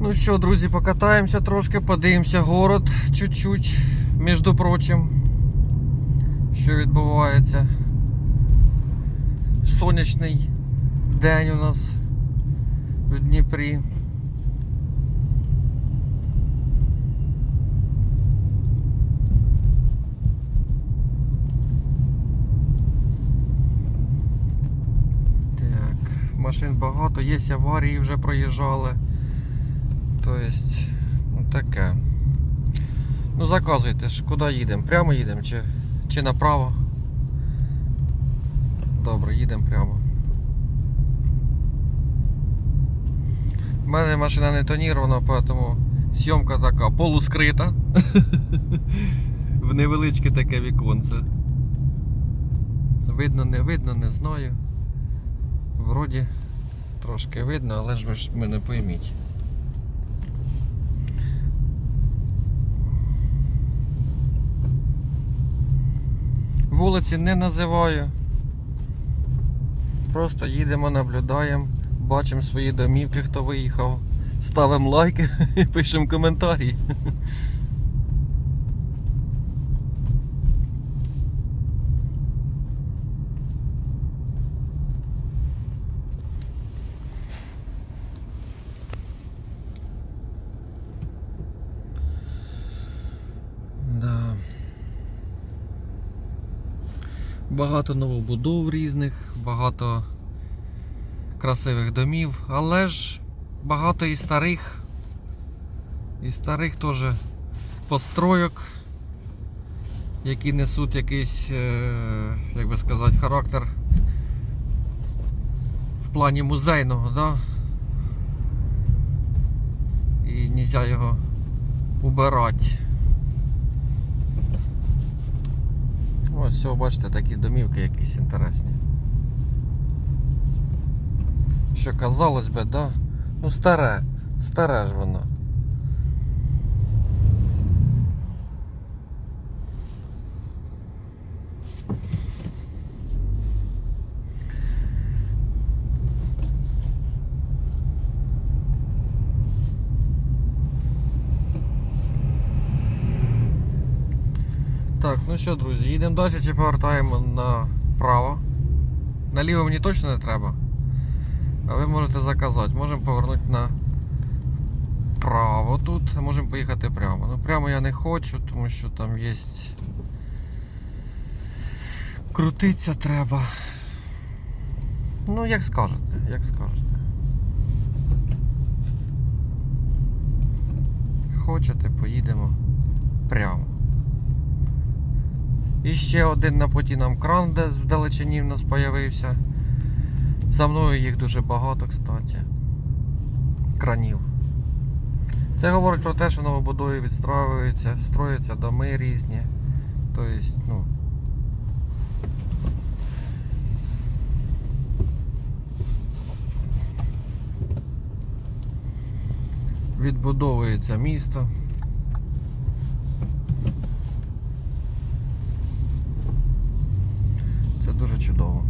Ну що, друзі, покатаємося трошки, подивимося город чуть-чуть, між прочим, що відбувається. Сонячний день у нас в Дніпрі. Так, машин багато, є аварії вже проїжджали. Тобто, ну таке. Ну заказуйте ж, куди їдемо? Прямо їдемо чи, чи направо? Добре, їдемо прямо. У мене машина не тонірована, тому зйомка така полускрита. В невеличке таке віконце. Видно, не видно, не знаю. Вроді трошки видно, але ж ви ж мене пойміть. Вулиці не називаю. Просто їдемо, наблюдаємо, бачимо свої домівки, хто виїхав. Ставимо лайки і пишемо коментарі. Да. Багато новобудов різних, багато красивих домів, але ж багато і старих. І старих теж постройок, які несуть якийсь, е, як би сказати, характер в плані музейного, да? І нельзя його убирати. Ось, все, бачите, такі домівки якісь інтересні. Що казалось би, да? Ну старе, старе ж воно. Так, ну що, друзі, їдемо далі чи повертаємо направо. Наліво мені точно не треба. А ви можете заказати. Можемо повернути на право тут, а можемо поїхати прямо. Ну прямо я не хочу, тому що там є. Крутиться треба. Ну, як скажете, як скажете. Хочете, поїдемо прямо. І ще один на путі нам кран де в далечині в нас з'явився. За мною їх дуже багато, кстати. Кранів. Це говорить про те, що новобудові відстраюються, строяться доми різні. Тобто, ну. Відбудовується місто. Це дуже чудово.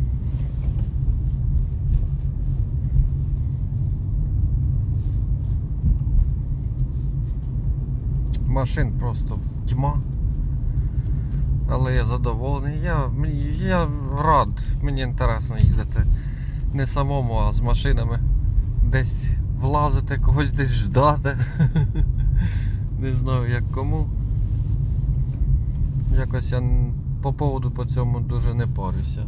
Машин просто тьма. Але я задоволений. Я, я рад, мені інтересно їздити не самому, а з машинами. Десь влазити, когось десь ждати. Не знаю як кому. Якось я по поводу по цьому дуже не парюся.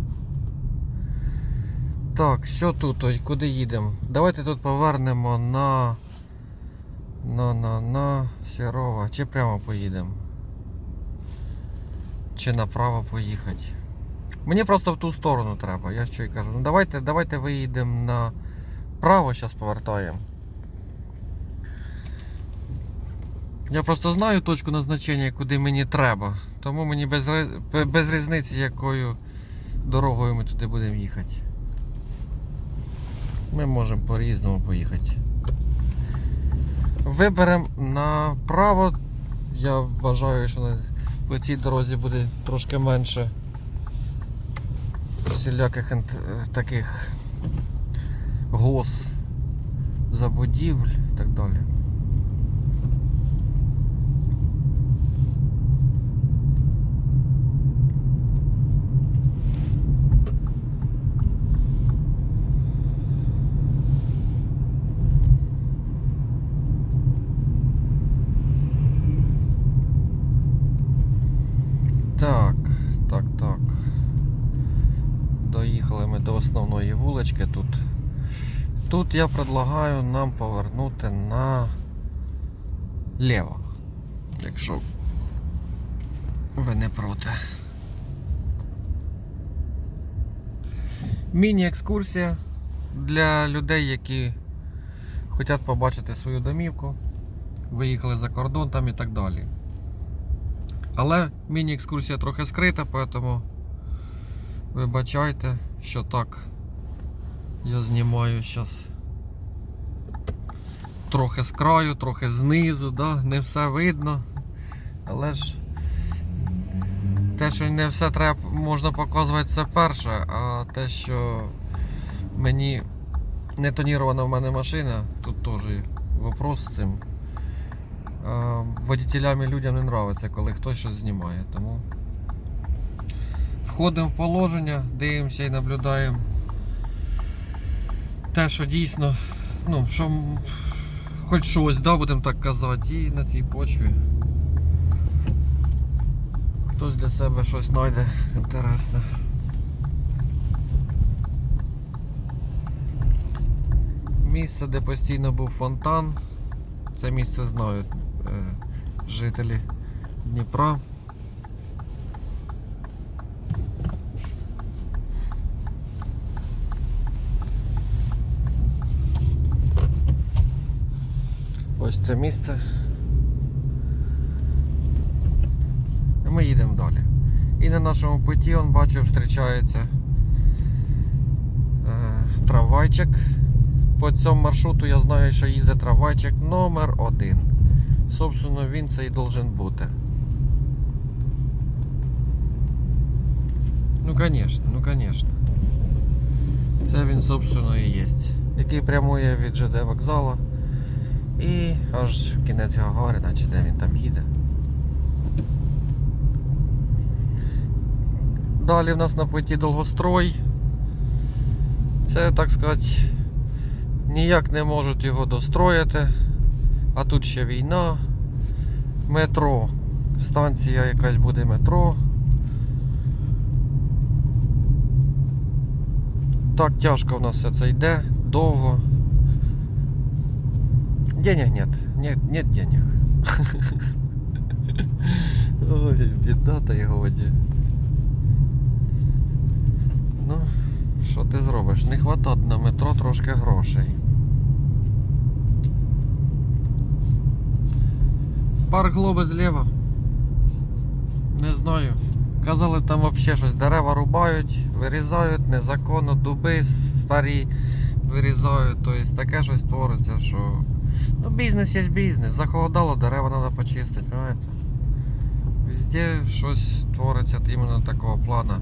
Так, що тут? Ой, Куди їдемо? Давайте тут повернемо на. На на на Сірова. Чи прямо поїдемо? Чи направо поїхати? Мені просто в ту сторону треба, я що й кажу. Ну давайте, давайте виїдемо на право, зараз повертаємо. Я просто знаю точку назначення, куди мені треба. Тому мені без, без різниці, якою дорогою ми туди будемо їхати. Ми можемо по-різному поїхати. Виберемо направо. Я вважаю, що на цій дорозі буде трошки менше всіляких таких гос забудівель і так далі. Вулички тут. Тут я предлагаю нам повернути на ліво. Якщо ви не проти. Міні-екскурсія для людей, які хочуть побачити свою домівку, виїхали за кордон там і так далі. Але міні-екскурсія трохи скрита, тому вибачайте, що так я знімаю зараз трохи з краю, трохи знизу, да? не все видно. Але ж те, що не все треба можна показувати, це перше, а те, що мені не тонірована в мене машина, тут теж вопрос з цим. Водітелям і людям не подобається, коли хтось щось знімає. Тому входимо в положення, дивимося і наблюдаємо те, що дійсно, ну, що хоч щось, да, будемо так казати, і на цій почві хтось для себе щось знайде інтересне. Місце, де постійно був фонтан. Це місце знають е, жителі Дніпра. Ось це місце. І ми їдемо далі. І на нашому путі, он бачив, зустрічається е, трамвайчик. По цьому маршруту я знаю, що їздить трамвайчик номер один. Собственно, він це і должен бути. Ну, конечно, ну, конечно. Це він, собственно, і є. Який прямує від ЖД вокзалу. І аж кінець Гагарина, чи де він там їде. Далі в нас на путі Долгострой. Це, так сказати, ніяк не можуть його достроїти. А тут ще війна. Метро. Станція якась буде метро. Так тяжко в нас все це йде, довго. Денег нет. Нет, нет денег. Ой, біда та й годі. Ну, що ти зробиш? Не хватає на метро трошки грошей. Парк Глоби зліва. Не знаю. Казали, там взагалі щось дерева рубають, вирізають незаконно, дуби старі вирізають. Тобто таке щось твориться, що. Ну, бізнес є бізнес. Захолодало, дерева треба почистити, розумієте? Везде щось твориться іменно такого плану.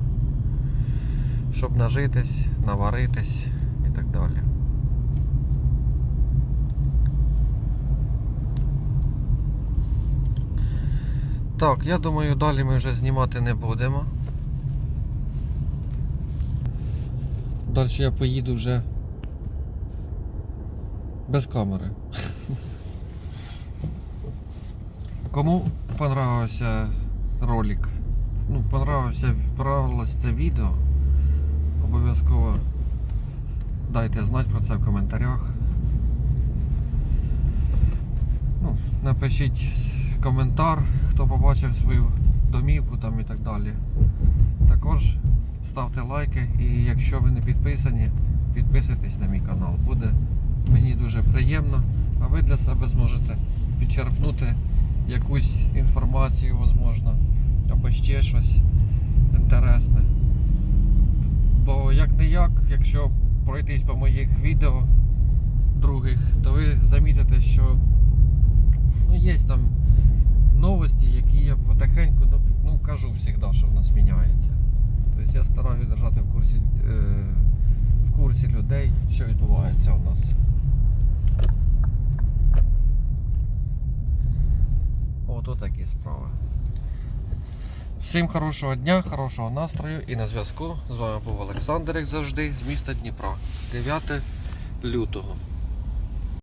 Щоб нажитись, наваритись і так далі. Так, я думаю, далі ми вже знімати не будемо. Далі я поїду вже без камери. Кому понравився ролик, ну, понравився, понравилось це відео, обов'язково дайте знати про це в коментарях. Ну, напишіть коментар, хто побачив свою домівку там і так далі. Також ставте лайки і якщо ви не підписані, підписуйтесь на мій канал. Буде мені дуже приємно, а ви для себе зможете підчерпнути якусь інформацію, можливо, або ще щось інтересне. Бо як не як, якщо пройтись по моїх відео других, то ви замітите, що ну, є там новості, які я потихеньку ну, ну, кажу завжди, що в нас міняється. Тобто я стараюся держати в курсі, е, в курсі людей, що відбувається у нас. От такі справи. Всім хорошого дня, хорошого настрою і на зв'язку. З вами був Олександр, як завжди, з міста Дніпра. 9 лютого.